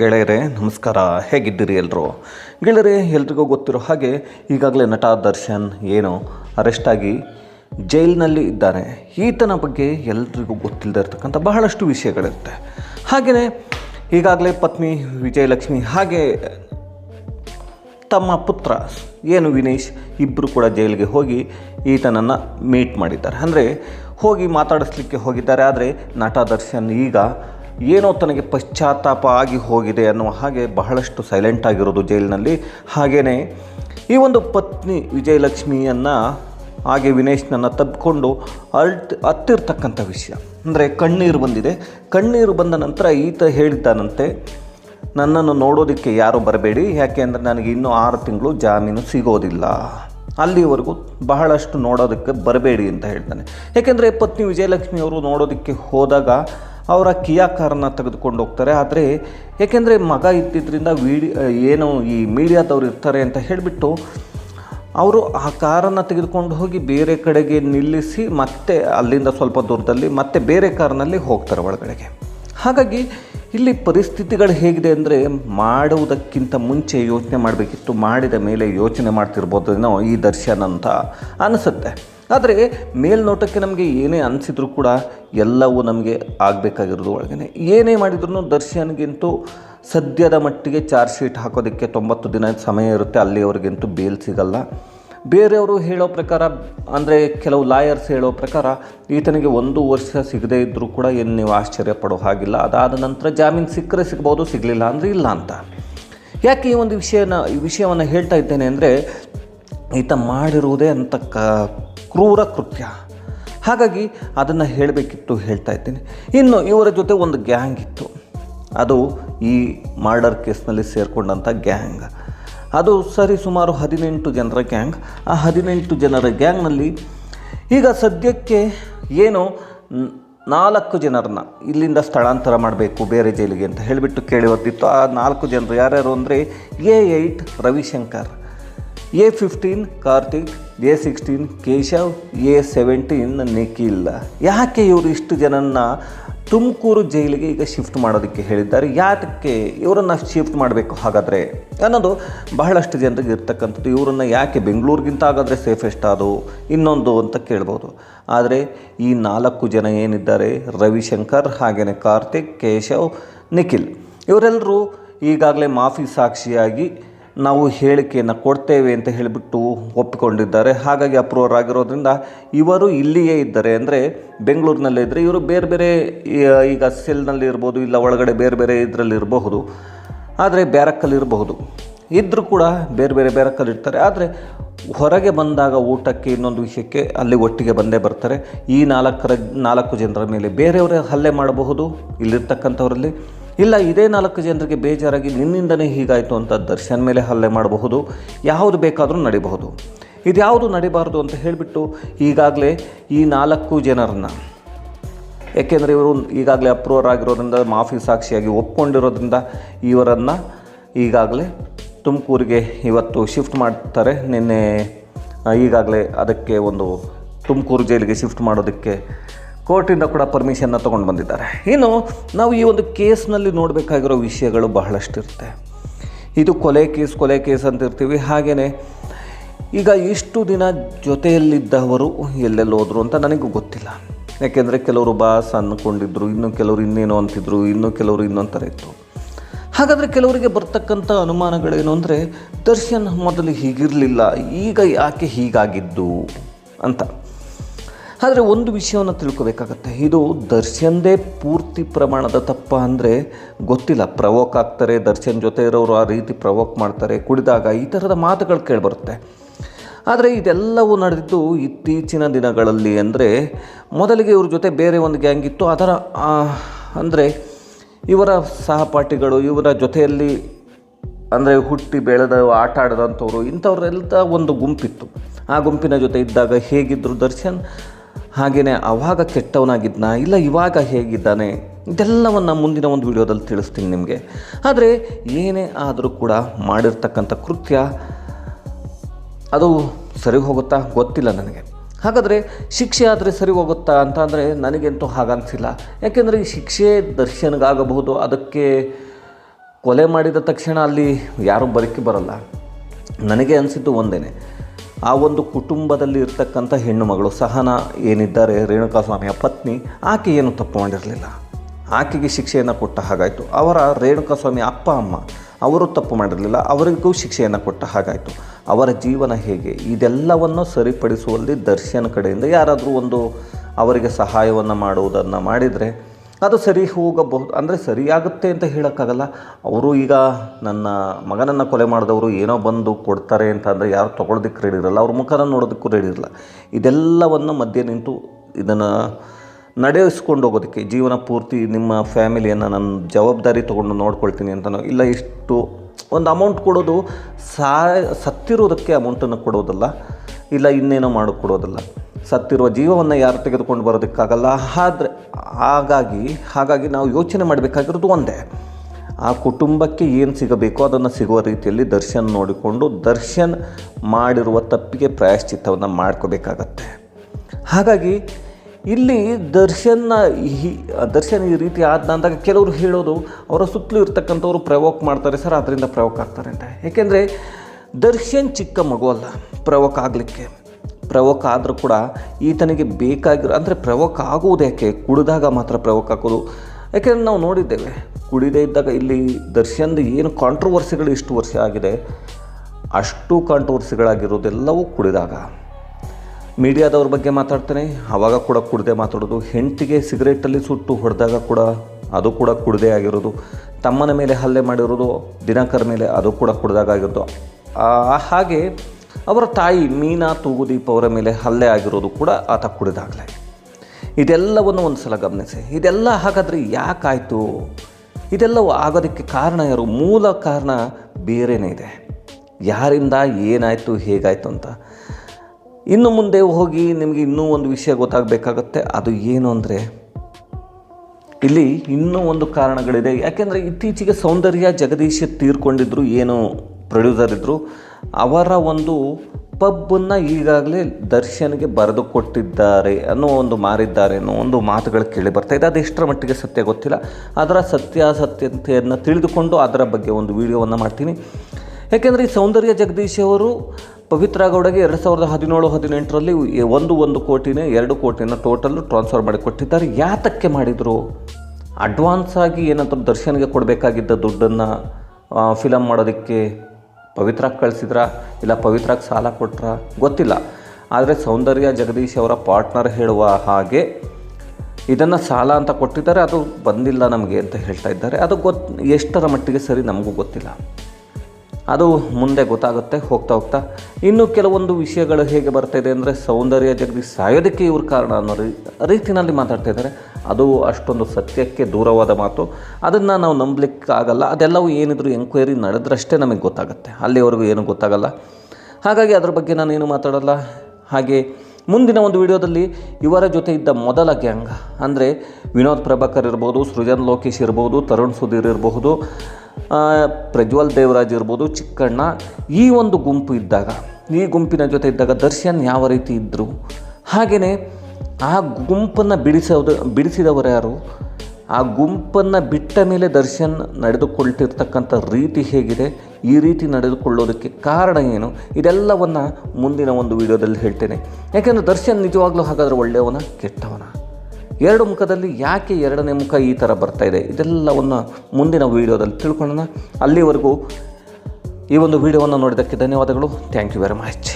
ಗೆಳೆಯರೇ, ನಮಸ್ಕಾರ. ಹೇಗಿದ್ದೀರಿ ಎಲ್ಲರೂ ಗೆಳೆಯರೇ, ಎಲ್ರಿಗೂ ಗೊತ್ತಿರೋ ಹಾಗೆ ಈಗಾಗಲೇ ನಟ ದರ್ಶನ್ ಏನು ಅರೆಸ್ಟ್ ಆಗಿ ಜೈಲಿನಲ್ಲಿ ಇದ್ದಾನೆ ಈತನ ಬಗ್ಗೆ ಎಲ್ರಿಗೂ ಗೊತ್ತಿಲ್ಲದೆ ಇರ್ತಕ್ಕಂಥ ಬಹಳಷ್ಟು ವಿಷಯಗಳಿರುತ್ತೆ. ಹಾಗೆಯೇ ಈಗಾಗಲೇ ಪತ್ನಿ ವಿಜಯಲಕ್ಷ್ಮಿ ಹಾಗೆ ತಮ್ಮ ಪುತ್ರ ಏನು ವಿನೇಶ್ ಇಬ್ಬರು ಕೂಡ ಜೈಲಿಗೆ ಹೋಗಿ ಈತನನ್ನು ಮೀಟ್ ಮಾಡಿದ್ದಾರೆ. ಅಂದರೆ ಹೋಗಿ ಮಾತಾಡಿಸ್ಲಿಕ್ಕೆ ಹೋಗಿದ್ದಾರೆ. ಆದರೆ ನಟ ದರ್ಶನ್ ಈಗ ಏನೋ ತನಗೆ ಪಶ್ಚಾತ್ತಾಪ ಆಗಿ ಹೋಗಿದೆ ಅನ್ನುವ ಹಾಗೆ ಬಹಳಷ್ಟು ಸೈಲೆಂಟ್ ಆಗಿರೋದು ಜೈಲಿನಲ್ಲಿ. ಹಾಗೆಯೇ ಈ ಒಂದು ಪತ್ನಿ ವಿಜಯಲಕ್ಷ್ಮಿಯನ್ನು ಹಾಗೆ ವಿನೇಶ್ನನ್ನು ತಬ್ಕೊಂಡು ಅಳ್ತ್ ಹತ್ತಿರ್ತಕ್ಕಂಥ ವಿಷಯ. ಅಂದರೆ ಕಣ್ಣೀರು ಬಂದಿದೆ. ಕಣ್ಣೀರು ಬಂದ ನಂತರ ಈತ ಹೇಳಿದ್ದಾನಂತೆ, ನನ್ನನ್ನು ನೋಡೋದಕ್ಕೆ ಯಾರು ಬರಬೇಡಿ. ಯಾಕೆ ಅಂದರೆ ನನಗೆ ಇನ್ನೂ ಆರು ತಿಂಗಳು ಜಾಮೀನು ಸಿಗೋದಿಲ್ಲ. ಅಲ್ಲಿವರೆಗೂ ಬಹಳಷ್ಟು ನೋಡೋದಕ್ಕೆ ಬರಬೇಡಿ ಅಂತ ಹೇಳ್ತಾನೆ. ಯಾಕೆಂದರೆ ಪತ್ನಿ ವಿಜಯಲಕ್ಷ್ಮಿಯವರು ನೋಡೋದಕ್ಕೆ ಹೋದಾಗ ಅವರ ಕಿಯಾ ಕಾರನ್ನು ತೆಗೆದುಕೊಂಡು ಹೋಗ್ತಾರೆ. ಆದರೆ ಏಕೆಂದರೆ ಮಗ ಇದ್ದಿದ್ದರಿಂದ ವಿಡಿ, ಏನು ಈ ಮೀಡಿಯಾದವ್ರು ಇರ್ತಾರೆ ಅಂತ ಹೇಳಿಬಿಟ್ಟು ಅವರು ಆ ಕಾರನ್ನು ತೆಗೆದುಕೊಂಡು ಹೋಗಿ ಬೇರೆ ಕಡೆಗೆ ನಿಲ್ಲಿಸಿ ಮತ್ತೆ ಅಲ್ಲಿಂದ ಸ್ವಲ್ಪ ದೂರದಲ್ಲಿ ಮತ್ತೆ ಬೇರೆ ಕಾರಿನಲ್ಲಿ ಹೋಗ್ತಾರೆ ಒಳಗಡೆಗೆ. ಹಾಗಾಗಿ ಇಲ್ಲಿ ಪರಿಸ್ಥಿತಿಗಳು ಹೇಗಿದೆ ಅಂದರೆ ಮಾಡುವುದಕ್ಕಿಂತ ಮುಂಚೆ ಯೋಚನೆ ಮಾಡಬೇಕಿತ್ತು. ಮಾಡಿದ ಮೇಲೆ ಯೋಚನೆ ಮಾಡ್ತಿರ್ಬೋದೇನೋ ಈ ದರ್ಶನ ಅಂತ ಅನಿಸುತ್ತೆ. ಆದರೆ ಮೇಲ್ನೋಟಕ್ಕೆ ನಮಗೆ ಏನೇ ಅನಿಸಿದ್ರು ಕೂಡ ಎಲ್ಲವೂ ನಮಗೆ ಆಗಬೇಕಾಗಿರೋದು ಒಳಗೇ ಏನೇ ಮಾಡಿದ್ರು ದರ್ಶನ್ಗಿಂತೂ ಸದ್ಯದ ಮಟ್ಟಿಗೆ ಚಾರ್ಜ್ ಶೀಟ್ ಹಾಕೋದಕ್ಕೆ ತೊಂಬತ್ತು ದಿನ ಸಮಯ ಇರುತ್ತೆ ಅಲ್ಲಿಯವರೆಗಂತೂ ಬೇಲ್ ಸಿಗಲ್ಲ. ಬೇರೆಯವರು ಹೇಳೋ ಪ್ರಕಾರ, ಅಂದರೆ ಕೆಲವು ಲಾಯರ್ಸ್ ಹೇಳೋ ಪ್ರಕಾರ, ಈತನಿಗೆ ಒಂದು ವರ್ಷ ಸಿಗದೇ ಇದ್ದರೂ ಕೂಡ ಏನು ನೀವು ಆಶ್ಚರ್ಯ ಪಡೋ ಹಾಗಿಲ್ಲ. ಅದಾದ ನಂತರ ಜಾಮೀನು ಸಿಕ್ಕರೆ ಸಿಗ್ಬೋದು, ಸಿಗಲಿಲ್ಲ ಅಂದರೆ ಇಲ್ಲ ಅಂತ. ಯಾಕೆ ಈ ಒಂದು ವಿಷಯನ, ಈ ವಿಷಯವನ್ನು ಹೇಳ್ತಾ ಇದ್ದೇನೆ ಅಂದರೆ, ಈತ ಮಾಡಿರುವುದೇ ಅಂತ ಕ ಕ್ರೂರ ಕೃತ್ಯ. ಹಾಗಾಗಿ ಅದನ್ನು ಹೇಳಬೇಕಿತ್ತು ಹೇಳ್ತಾ ಇದ್ದೀನಿ. ಇನ್ನು ಇವರ ಜೊತೆ ಒಂದು ಗ್ಯಾಂಗ್ ಇತ್ತು. ಅದು ಈ ಮರ್ಡರ್ ಕೇಸ್ನಲ್ಲಿ ಸೇರಿಕೊಂಡಂಥ ಗ್ಯಾಂಗ್. ಅದು ಸರಿ ಸುಮಾರು ಹದಿನೆಂಟು ಜನರ ಗ್ಯಾಂಗ್. ಆ ಹದಿನೆಂಟು ಜನರ ಗ್ಯಾಂಗ್ನಲ್ಲಿ ಈಗ ಸದ್ಯಕ್ಕೆ ಏನು ನಾಲ್ಕು ಜನರನ್ನ ಇಲ್ಲಿಂದ ಸ್ಥಳಾಂತರ ಮಾಡಬೇಕು, ಬೇರೆ ಜೈಲಿಗೆ ಅಂತ ಹೇಳಿಬಿಟ್ಟು ಕೇಳಿ ಹೊತ್ತಿತ್ತು ಆ ನಾಲ್ಕು ಜನರು ಯಾರ್ಯಾರು ಅಂದರೆ A eight Ravishankar. A fifteen, Karthik, A sixteen, Keshav, A seventeen, Nikhil. ಯಾಕೆ ಇವರು ಇಷ್ಟು ಜನನ್ನ ತುಮಕೂರು ಜೈಲಿಗೆ ಈಗ ಶಿಫ್ಟ್ ಮಾಡೋದಕ್ಕೆ ಹೇಳಿದ್ದಾರೆ? ಯಾಕೆ ಇವರನ್ನು ಶಿಫ್ಟ್ ಮಾಡಬೇಕು ಹಾಗಾದರೆ? ಅನ್ನೋದು ಬಹಳಷ್ಟು ಜನರಿಗೆ ಇರ್ತಕ್ಕಂಥದ್ದು. ಇವರನ್ನು ಯಾಕೆ ಬೆಂಗಳೂರಿಗಿಂತ ಹಾಗಾದರೆ ಸೇಫೆಸ್ಟ್ ಅದು? ಇನ್ನೊಂದು ಅಂತ ಕೇಳ್ಬೋದು. ಆದರೆ ಈ ನಾಲ್ಕು ಜನ ಏನಿದ್ದಾರೆ? ರವಿಶಂಕರ್ ಹಾಗೆಯೇ ಕಾರ್ತಿಕ್, ಕೇಶವ್, ನಿಖಿಲ್. ಇವರೆಲ್ಲರೂ ಈಗಾಗಲೇ ಮಾಫಿ ಸಾಕ್ಷಿಯಾಗಿ ನಾವು ಹೇಳಿಕೆಯನ್ನು ಕೊಡ್ತೇವೆ ಅಂತ ಹೇಳಿಬಿಟ್ಟು ಒಪ್ಪಿಕೊಂಡಿದ್ದಾರೆ. ಹಾಗಾಗಿ ಅಪ್ರೂವರ್ ಆಗಿರೋದ್ರಿಂದ ಇವರು ಇಲ್ಲಿಯೇ ಇದ್ದಾರೆ ಅಂದರೆ ಬೆಂಗಳೂರಿನಲ್ಲೇ ಇದ್ದರೆ ಇವರು ಬೇರೆ ಬೇರೆ, ಈಗ ಸೆಲ್ನಲ್ಲಿ ಇರ್ಬೋದು, ಇಲ್ಲ ಒಳಗಡೆ ಬೇರೆ ಬೇರೆ ಇದರಲ್ಲಿ ಇರಬಹುದು. ಆದರೆ ಬ್ಯಾರಕ್ಕಲ್ಲಿ ಇರಬಹುದು. ಇದ್ದರೂ ಕೂಡ ಬೇರೆ ಬೇರೆ ಬ್ಯಾರಕ್ಕಲ್ಲಿ ಇರ್ತಾರೆ. ಆದರೆ ಹೊರಗೆ ಬಂದಾಗ ಊಟಕ್ಕೆ ಇನ್ನೊಂದು ವಿಷಯಕ್ಕೆ ಅಲ್ಲಿ ಒಟ್ಟಿಗೆ ಬಂದೇ ಬರ್ತಾರೆ. ಈ ನಾಲ್ಕರ, ನಾಲ್ಕು ಜನರ ಮೇಲೆ ಬೇರೆಯವರೇ ಹಲ್ಲೆ ಮಾಡಬಹುದು. ಇಲ್ಲಿರ್ತಕ್ಕಂಥವರಲ್ಲಿ ಇಲ್ಲ, ಇದೇ ನಾಲ್ಕು ಜನರಿಗೆ ಬೇಜಾರಾಗಿ ನಿನ್ನಿಂದನೇ ಹೀಗಾಯಿತು ಅಂತ ದರ್ಶನ್ ಮೇಲೆ ಹಲ್ಲೆ ಮಾಡಬಹುದು, ಯಾವುದು ಬೇಕಾದರೂ ನಡಿಬಹುದು. ಇದ್ಯಾವುದು ನಡಿಬಾರ್ದು ಅಂತ ಹೇಳಿಬಿಟ್ಟು ಈಗಾಗಲೇ ಈ ನಾಲ್ಕು ಜನರನ್ನು, ಏಕೆಂದರೆ ಇವರು ಈಗಾಗಲೇ ಅಪ್ರೂವರ್ ಆಗಿರೋದ್ರಿಂದ, ಮಾಫಿ ಸಾಕ್ಷಿಯಾಗಿ ಒಪ್ಕೊಂಡಿರೋದ್ರಿಂದ ಇವರನ್ನು ಈಗಾಗಲೇ ತುಮಕೂರಿಗೆ ಇವತ್ತು ಶಿಫ್ಟ್ ಮಾಡ್ತಾರೆ. ನಿನ್ನೆ, ಈಗಾಗಲೇ ಅದಕ್ಕೆ ಒಂದು ತುಮಕೂರು ಜೈಲಿಗೆ ಶಿಫ್ಟ್ ಮಾಡೋದಕ್ಕೆ ಕೋರ್ಟಿಂದ ಕೂಡ ಪರ್ಮಿಷನ್ನ ತೊಗೊಂಡು ಬಂದಿದ್ದಾರೆ. ಇನ್ನು ನಾವು ಈ ಒಂದು ಕೇಸ್ನಲ್ಲಿ ನೋಡಬೇಕಾಗಿರೋ ವಿಷಯಗಳು ಬಹಳಷ್ಟು ಇರುತ್ತೆ ಇದು ಕೊಲೆ ಕೇಸ್ ಕೊಲೆ ಕೇಸ್ ಅಂತ ಇರ್ತೀವಿ ಹಾಗೆಯೇ ಈಗ ಇಷ್ಟು ದಿನ ಜೊತೆಯಲ್ಲಿದ್ದವರು ಎಲ್ಲೆಲ್ಲಿ ಹೋದರು ಅಂತ ನನಗೂ ಗೊತ್ತಿಲ್ಲ. ಯಾಕೆಂದರೆ ಕೆಲವರು ಬಾಸ್ ಅಂದ್ಕೊಂಡಿದ್ರು, ಇನ್ನು ಕೆಲವರು ಇನ್ನೇನೋ ಅಂತಿದ್ರು, ಇನ್ನು ಕೆಲವರು ಇನ್ನೊಂಥರ ಇತ್ತು. ಹಾಗಾದರೆ ಕೆಲವರಿಗೆ ಬರ್ತಕ್ಕಂಥ ಅನುಮಾನಗಳೇನು ಅಂದರೆ, ದರ್ಶನ್ ಮೊದಲು ಹೀಗಿರಲಿಲ್ಲ, ಈಗ ಯಾಕೆ ಹೀಗಾಗಿದ್ದು ಅಂತ. ಆದರೆ ಒಂದು ವಿಷಯವನ್ನು ತಿಳ್ಕೋಬೇಕಾಗತ್ತೆ. ಇದು ದರ್ಶನ್ದೇ ಪೂರ್ತಿ ಪ್ರಮಾಣದ ತಪ್ಪ ಅಂದರೆ ಗೊತ್ತಿಲ್ಲ. ಪ್ರವೋಕ್ ಆಗ್ತಾರೆ, ದರ್ಶನ್ ಜೊತೆ ಇರೋರು ಆ ರೀತಿ ಪ್ರವೋಕ್ ಮಾಡ್ತಾರೆ, ಕುಡಿದಾಗ ಈ ಥರದ ಮಾತುಗಳು ಕೇಳಿಬರುತ್ತೆ. ಆದರೆ ಇದೆಲ್ಲವೂ ನಡೆದಿದ್ದು ಇತ್ತೀಚಿನ ದಿನಗಳಲ್ಲಿ ಅಂದರೆ ಮೊದಲಿಗೆ ಇವ್ರ ಜೊತೆ ಬೇರೆ ಒಂದು ಗ್ಯಾಂಗ್ ಇತ್ತು. ಅದರ ಅಂದರೆ ಇವರ ಸಹಪಾಠಿಗಳು, ಇವರ ಜೊತೆಯಲ್ಲಿ ಅಂದರೆ ಹುಟ್ಟಿ ಬೆಳೆದ, ಆಟ ಆಡದಂಥವ್ರು ಇಂಥವ್ರೆಲ್ಲ ಒಂದು ಗುಂಪಿತ್ತು. ಆ ಗುಂಪಿನ ಜೊತೆ ಇದ್ದಾಗ ಹೇಗಿದ್ದರು ದರ್ಶನ್ ಹಾಗೆಯೇ ಅವಾಗ ಕೆಟ್ಟವನಾಗಿದ್ನ ಇಲ್ಲ ಇವಾಗ ಹೇಗಿದ್ದಾನೆ? ಇದೆಲ್ಲವನ್ನು ಮುಂದಿನ ಒಂದು ವಿಡಿಯೋದಲ್ಲಿ ತಿಳಿಸ್ತೀನಿ ನಿಮಗೆ. ಆದರೆ ಏನೇ ಆದರೂ ಕೂಡ ಮಾಡಿರ್ತಕ್ಕಂಥ ಕೃತ್ಯ ಅದು ಸರಿ ಹೋಗುತ್ತಾ ಗೊತ್ತಿಲ್ಲ ನನಗೆ. ಹಾಗಾದರೆ ಶಿಕ್ಷೆ ಆದರೆ ಸರಿ ಹೋಗುತ್ತಾ ಅಂತ ಅಂದರೆ ನನಗಂತೂ ಹಾಗನ್ಸಿಲ್ಲ. ಯಾಕೆಂದರೆ ಈ ಶಿಕ್ಷೆ ದರ್ಶನಗಾಗಬಹುದು, ಅದಕ್ಕೆ ಕೊಲೆ ಮಾಡಿದ ತಕ್ಷಣ ಅಲ್ಲಿ ಯಾರೂ ಬದುಕಿ ಬರಲ್ಲ. ನನಗೆ ಅನಿಸಿದ್ದು ಒಂದೇ ಆ ಒಂದು ಕುಟುಂಬದಲ್ಲಿ ಇರ್ತಕ್ಕಂಥ ಹೆಣ್ಣು ಮಗಳು ಸಹನ ಏನಿದ್ದಾರೆ, ರೇಣುಕಾಸ್ವಾಮಿಯ ಪತ್ನಿ, ಆಕೆ ಏನು ತಪ್ಪು ಮಾಡಿರಲಿಲ್ಲ. ಆಕೆಗೆ ಶಿಕ್ಷೆಯನ್ನು ಕೊಟ್ಟ ಹಾಗಾಯಿತು. ಅವರ ರೇಣುಕಾಸ್ವಾಮಿ ಅಪ್ಪ, ಅಮ್ಮ, ಅವರು ತಪ್ಪು ಮಾಡಿರಲಿಲ್ಲ. ಅವರಿಗೂ ಶಿಕ್ಷೆಯನ್ನು ಕೊಟ್ಟ ಹಾಗಾಯಿತು. ಅವರ ಜೀವನ ಹೇಗೆ? ಇದೆಲ್ಲವನ್ನು ಸರಿಪಡಿಸುವಲ್ಲಿ ದರ್ಶನ ಕಡೆಯಿಂದ ಯಾರಾದರೂ ಒಂದು ಅವರಿಗೆ ಸಹಾಯವನ್ನು ಮಾಡುವುದನ್ನು ಮಾಡಿದರೆ ಅದು ಸರಿ ಹೋಗಬಹುದು. ಅಂದರೆ ಸರಿಯಾಗುತ್ತೆ ಅಂತ ಹೇಳೋಕ್ಕಾಗಲ್ಲ. ಅವರು ಈಗ ನನ್ನ ಮಗನನ್ನು ಕೊಲೆ ಮಾಡಿದವರು ಏನೋ ಬಂದು ಕೊಡ್ತಾರೆ ಅಂತ ಅಂದರೆ ಯಾರು ತೊಗೊಳೋದಕ್ಕೆ ರೆಡಿ ಇರಲ್ಲ. ಅವ್ರ ಮುಖನ ನೋಡೋದಕ್ಕೂ ರೆಡಿ ಇರಲ್ಲ. ಇದೆಲ್ಲವನ್ನು ಮಧ್ಯೆ ನಿಂತು ಇದನ್ನು ನಡೆಸ್ಕೊಂಡು ಹೋಗೋದಕ್ಕೆ ಜೀವನ ಪೂರ್ತಿ ನಿಮ್ಮ ಫ್ಯಾಮಿಲಿಯನ್ನು ನನ್ನ ಜವಾಬ್ದಾರಿ ತೊಗೊಂಡು ನೋಡ್ಕೊಳ್ತೀನಿ ಅಂತನೋ ಇಲ್ಲ, ಇಷ್ಟು ಒಂದು ಅಮೌಂಟ್ ಕೊಡೋದು ಸಾ ಸತ್ತಿರೋದಕ್ಕೆ ಅಮೌಂಟನ್ನು ಕೊಡೋದಲ್ಲ. ಇಲ್ಲ, ಇನ್ನೇನೋ ಮಾಡಿಕೊಡೋದಲ್ಲ. ಸತ್ತಿರುವ ಜೀವವನ್ನು ಯಾರು ತೆಗೆದುಕೊಂಡು ಬರೋದಕ್ಕಾಗಲ್ಲ. ಆದರೆ ಹಾಗಾಗಿ ಹಾಗಾಗಿ ನಾವು ಯೋಚನೆ ಮಾಡಬೇಕಾಗಿರೋದು ಒಂದೇ. ಆ ಕುಟುಂಬಕ್ಕೆ ಏನು ಸಿಗಬೇಕೋ ಅದನ್ನು ಸಿಗುವ ರೀತಿಯಲ್ಲಿ ದರ್ಶನ್ ನೋಡಿಕೊಂಡು ದರ್ಶನ್ ಮಾಡಿರುವ ತಪ್ಪಿಗೆ ಪ್ರಾಯಶ್ಚಿತ್ತವನ್ನು ಮಾಡ್ಕೋಬೇಕಾಗತ್ತೆ. ಹಾಗಾಗಿ ಇಲ್ಲಿ ದರ್ಶನ್ನ ಈ ದರ್ಶನ್ ಈ ರೀತಿ ಆದ ಅಂದಾಗ ಕೆಲವರು ಹೇಳೋದು, ಅವರ ಸುತ್ತಲೂ ಇರ್ತಕ್ಕಂಥವ್ರು ಪ್ರವೋಕ್ ಮಾಡ್ತಾರೆ, ಸರ್ ಅದರಿಂದ ಪ್ರವೋಕ್ ಆಗ್ತಾರೆ ಅಂತ. ಏಕೆಂದರೆ ದರ್ಶನ್ ಚಿಕ್ಕ ಮಗು ಅಲ್ಲ, ಪ್ರವೋಕ್ ಆಗಲಿಕ್ಕೆ. ಪ್ರವೋಕ್ ಆದರೂ ಕೂಡ ಈತನಿಗೆ ಬೇಕಾಗಿರೋ ಅಂದರೆ ಪ್ರವೋಕ್ ಆಗುವುದು ಯಾಕೆ? ಕುಡಿದಾಗ ಮಾತ್ರ ಪ್ರವೋಕ್ ಹಾಕೋದು ಯಾಕೆಂದರೆ ನಾವು ನೋಡಿದ್ದೇವೆ, ಕುಡಿದೇ ಇದ್ದಾಗ ಇಲ್ಲಿ ದರ್ಶನ್ದು ಏನು ಕಾಂಟ್ರವರ್ಸಿಗಳು ಇಷ್ಟು ವರ್ಷ ಆಗಿದೆ, ಅಷ್ಟು ಕಾಂಟ್ರವರ್ಸಿಗಳಾಗಿರೋದೆಲ್ಲವೂ ಕುಡಿದಾಗ. ಮೀಡಿಯಾದವ್ರ ಬಗ್ಗೆ ಮಾತಾಡ್ತಾನೆ ಆವಾಗ ಕೂಡ ಕುಡಿದೇ ಮಾತಾಡೋದು. ಹೆಂಡತಿಗೆ ಸಿಗರೇಟಲ್ಲಿ ಸುಟ್ಟು ಹೊಡೆದಾಗ ಕೂಡ ಅದು ಕೂಡ ಕುಡಿದೇ ಆಗಿರೋದು. ತಮ್ಮನ ಮೇಲೆ ಹಲ್ಲೆ ಮಾಡಿರೋದು, ದಿನಕರ ಮೇಲೆ ಅದು ಕೂಡ ಕುಡಿದಾಗ ಆಗಿರೋದು. ಹಾಗೆ ಅವರ ತಾಯಿ ಮೀನಾ ತೂಗುದೀಪ್ ಅವರ ಮೇಲೆ ಹಲ್ಲೆ ಆಗಿರೋದು ಕೂಡ ಆತ ಕುಡಿದಾಗಲೇ. ಇದೆಲ್ಲವನ್ನು ಒಂದು ಸಲ ಗಮನಿಸಿ. ಇದೆಲ್ಲ ಹಾಗಾದರೆ ಯಾಕಾಯಿತು? ಇದೆಲ್ಲವೂ ಆಗೋದಕ್ಕೆ ಕಾರಣ ಯಾರು? ಮೂಲ ಕಾರಣ ಬೇರೆಯೇ ಇದೆ. ಯಾರಿಂದ ಏನಾಯಿತು, ಹೇಗಾಯಿತು ಅಂತ. ಇನ್ನು ಮುಂದೆ ಹೋಗಿ ನಿಮಗೆ ಇನ್ನೂ ಒಂದು ವಿಷಯ ಗೊತ್ತಾಗಬೇಕಾಗತ್ತೆ. ಅದು ಏನು ಅಂದರೆ, ಇಲ್ಲಿ ಇನ್ನೂ ಒಂದು ಕಾರಣಗಳಿದೆ. ಯಾಕೆಂದರೆ ಇತ್ತೀಚೆಗೆ ಸೌಂದರ್ಯ ಜಗದೀಶ್ ತೀರ್ಕೊಂಡಿದ್ರು ಏನು? ಪ್ರೊಡ್ಯೂಸರ್ ಇದ್ದರು ಅವರ ಒಂದು ಪಬ್ಬನ್ನು ಈಗಾಗಲೇ ದರ್ಶನ್ಗೆ ಬರೆದು ಕೊಟ್ಟಿದ್ದಾರೆ ಅನ್ನೋ ಒಂದು ಮಾರಿದ್ದಾರೆ ಅನ್ನೋ ಒಂದು ಮಾತುಗಳು ಕೇಳಿ ಬರ್ತಾ ಇದೆ. ಅದು ಎಷ್ಟರ ಮಟ್ಟಿಗೆ ಸತ್ಯ ಗೊತ್ತಿಲ್ಲ. ಅದರ ಸತ್ಯಾಸತ್ಯತೆಯನ್ನು ತಿಳಿದುಕೊಂಡು ಅದರ ಬಗ್ಗೆ ಒಂದು ವಿಡಿಯೋವನ್ನು ಮಾಡ್ತೀನಿ. ಯಾಕೆಂದರೆ ಈ ಸೌಂದರ್ಯ ಜಗದೀಶ್ ಅವರು ಪವಿತ್ರ ಗೌಡಗೆ ಎರಡು ಸಾವಿರದ ಹದಿನೇಳು, ಹದಿನೆಂಟರಲ್ಲಿ ಒಂದು ಒಂದು ಕೋಟಿನೇ, ಎರಡು ಕೋಟಿನ ಟೋಟಲ್ ಟ್ರಾನ್ಸ್ಫರ್ ಮಾಡಿ ಕೊಟ್ಟಿದ್ದಾರೆ. ಯಾತಕ್ಕೆ ಮಾಡಿದರು? ಅಡ್ವಾನ್ಸ್ ಆಗಿ ಏನಂತ ದರ್ಶನ್ಗೆ ಕೊಡಬೇಕಾಗಿದ್ದ ದುಡ್ಡನ್ನು ಫಿಲಮ್ ಮಾಡೋದಕ್ಕೆ ಪವಿತ್ರಕ್ಕೆ ಕಳಿಸಿದ್ರ ಇಲ್ಲ ಪವಿತ್ರಕ್ಕೆ ಸಾಲ ಕೊಟ್ರ? ಗೊತ್ತಿಲ್ಲ. ಆದರೆ ಸೌಂದರ್ಯ ಜಗದೀಶ್ ಅವರ ಪಾರ್ಟ್ನರ್ ಹೇಳುವ ಹಾಗೆ ಇದನ್ನು ಸಾಲ ಅಂತ ಕೊಟ್ಟಿದ್ದಾರೆ, ಅದು ಬಂದಿಲ್ಲ ನಮಗೆ ಅಂತ ಹೇಳ್ತಾ ಇದ್ದಾರೆ. ಅದು ಗೊತ್ತು ಎಷ್ಟರ ಮಟ್ಟಿಗೆ ಸರಿ ನಮಗೂ ಗೊತ್ತಿಲ್ಲ. ಅದು ಮುಂದೆ ಗೊತ್ತಾಗುತ್ತೆ, ಹೋಗ್ತಾ ಹೋಗ್ತಾ. ಇನ್ನು ಕೆಲವೊಂದು ವಿಷಯಗಳು ಹೇಗೆ ಬರ್ತಾಯಿದೆ ಅಂದರೆ ಸೌಂದರ್ಯ ಜಗದೀಶ್ ಸಾಯೋದಕ್ಕೆ ಇವ್ರ ಕಾರಣ ಅನ್ನೋ ರೀತಿನಲ್ಲಿ ಮಾತಾಡ್ತಾ ಇದ್ದಾರೆ. ಅದು ಅಷ್ಟೊಂದು ಸತ್ಯಕ್ಕೆ ದೂರವಾದ ಮಾತು. ಅದನ್ನು ನಾವು ನಂಬಲಿಕ್ಕಾಗಲ್ಲ. ಅದೆಲ್ಲವೂ ಏನಿದ್ರು ಎಂಕ್ವೈರಿ ನಡೆದ್ರಷ್ಟೇ ನಮಗೆ ಗೊತ್ತಾಗುತ್ತೆ. ಅಲ್ಲಿವರೆಗೂ ಏನೂ ಗೊತ್ತಾಗಲ್ಲ. ಹಾಗಾಗಿ ಅದ್ರ ಬಗ್ಗೆ ನಾನೇನು ಮಾತಾಡಲ್ಲ. ಹಾಗೆ ಮುಂದಿನ ಒಂದು ವಿಡಿಯೋದಲ್ಲಿ ಇವರ ಜೊತೆ ಇದ್ದ ಮೊದಲ ಗ್ಯಾಂಗ್, ಅಂದರೆ ವಿನೋದ್ ಪ್ರಭಾಕರ್ ಇರ್ಬೋದು, ಸೃಜನ್ ಲೋಕೇಶ್ ಇರ್ಬೋದು, ತರುಣ್ ಸುಧೀರ್ ಇರಬಹುದು ಪ್ರಜ್ವಲ್ ದೇವರಾಜ್ ಇರ್ಬೋದು, ಚಿಕ್ಕಣ್ಣ, ಈ ಒಂದು ಗುಂಪು ಇದ್ದಾಗ, ಈ ಗುಂಪಿನ ಜೊತೆ ಇದ್ದಾಗ ದರ್ಶನ್ ಯಾವ ರೀತಿ ಇದ್ದರು ಹಾಗೆಯೇ ಆ ಗುಂಪನ್ನು ಬಿಡಿಸೋದು, ಬಿಡಿಸಿದವರು ಯಾರು? ಆ ಗುಂಪನ್ನು ಬಿಟ್ಟ ಮೇಲೆ ದರ್ಶನ್ ನಡೆದುಕೊಳ್ತಿರ್ತಕ್ಕಂಥ ರೀತಿ ಹೇಗಿದೆ? ಈ ರೀತಿ ನಡೆದುಕೊಳ್ಳೋದಕ್ಕೆ ಕಾರಣ ಏನು? ಇದೆಲ್ಲವನ್ನು ಮುಂದಿನ ಒಂದು ವಿಡಿಯೋದಲ್ಲಿ ಹೇಳ್ತೇನೆ. ಯಾಕೆಂದರೆ ದರ್ಶನ್ ನಿಜವಾಗ್ಲೂ ಹಾಗಾದರೆ ಒಳ್ಳೆಯವನ, ಕೆಟ್ಟವನ? ಎರಡು ಮುಖದಲ್ಲಿ ಯಾಕೆ ಎರಡನೇ ಮುಖ ಈ ಥರ ಬರ್ತಾ ಇದೆ? ಇದೆಲ್ಲವನ್ನು ಮುಂದಿನ ವೀಡಿಯೋದಲ್ಲಿ ತಿಳ್ಕೊಳ್ಳೋಣ. ಅಲ್ಲಿವರೆಗೂ ಈ ಒಂದು ವಿಡಿಯೋವನ್ನು ನೋಡಿದ್ದಕ್ಕೆ ಧನ್ಯವಾದಗಳು. Thank you very much